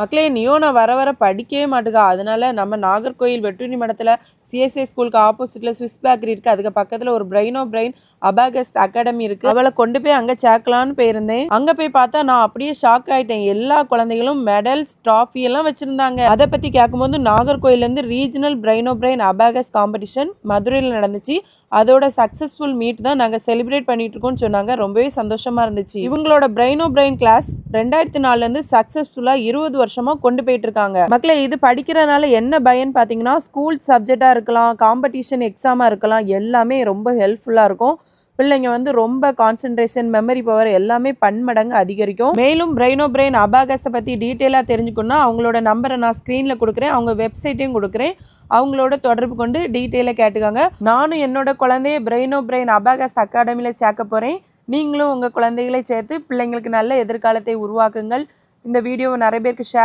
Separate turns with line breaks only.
மக்களே நியோனா வர வர படிக்கவே மாட்டுக்கா. அதனால நம்ம நாகர்கோயில் வெட்டுனி மடத்தில் சிஎஸ்ஐ ஸ்கூலுக்கு ஆப்போசிட்டில் ஸ்விஸ் பேக்கரி இருக்குது அதுக்கு பக்கத்தில் ஒரு பிரெயினோ பிரெயின் அபாகஸ் அகாடமி இருக்குது அவளை கொண்டு போய் அங்கே சேர்க்கலான்னு போயிருந்தேன். அங்கே போய் பார்த்தா நான் அப்படியே ஷாக் ஆயிட்டேன். எல்லா குழந்தைகளும் மெடல்ஸ் ட்ராஃபி எல்லாம் வச்சுருந்தாங்க. அதை பற்றி கேட்கும்போது நாகர்கோயிலேருந்து ரீஜனல் பிரெயினோ பிரெயின் அபாகஸ் காம்படிஷன் மதுரையில் நடந்துச்சு. அதோட சக்ஸஸ்ஃபுல் மீட் தான் நாங்கள் செலிப்ரேட் பண்ணிட்டு இருக்கோம்னு சொன்னாங்க. ரொம்பவே சந்தோஷமா இருந்துச்சு. இவங்களோட பிரெயினோ பிரெயின் oh கிளாஸ் ரெண்டாயிரத்தி நாலுலேருந்து சக்ஸஸ்ஃபுல்லாக இருபது வருஷமா கொண்டு போயிட்டு இருக்காங்க மக்களை இது படிக்கிறனால என்ன பயன் பார்த்தீங்கன்னா ஸ்கூல் சப்ஜெக்டாக இருக்கலாம் காம்படிஷன் எக்ஸாமாக இருக்கலாம் எல்லாமே ரொம்ப ஹெல்ப்ஃபுல்லாக இருக்கும். பிள்ளைங்க வந்து ரொம்ப கான்சென்ட்ரேஷன் மெமரி பவர் எல்லாமே பன்மடங்கு அதிகரிக்கும். மேலும் பிரெயினோ பிரெயின் oh அபாகஸை பற்றி டீட்டெயிலாக தெரிஞ்சுக்கணும்னா அவங்களோட நம்பரை நான் ஸ்க்ரீனில் கொடுக்குறேன். அவங்க வெப்சைட்டையும் கொடுக்குறேன். அவங்களோட தொடர்பு கொண்டு டீட்டெயிலாக கேட்டுக்கோங்க. நானும் என்னோட குழந்தைய பிரெயினோ பிரெயின் அபாகஸ் அகாடமியில் சேர்க்க போகிறேன் நீங்களும் உங்கள் குழந்தைகளை சேர்த்து பிள்ளைங்களுக்கு நல்ல எதிர்காலத்தை உருவாக்குங்கள். இந்த வீடியோவை நிறைய பேருக்கு ஷேர்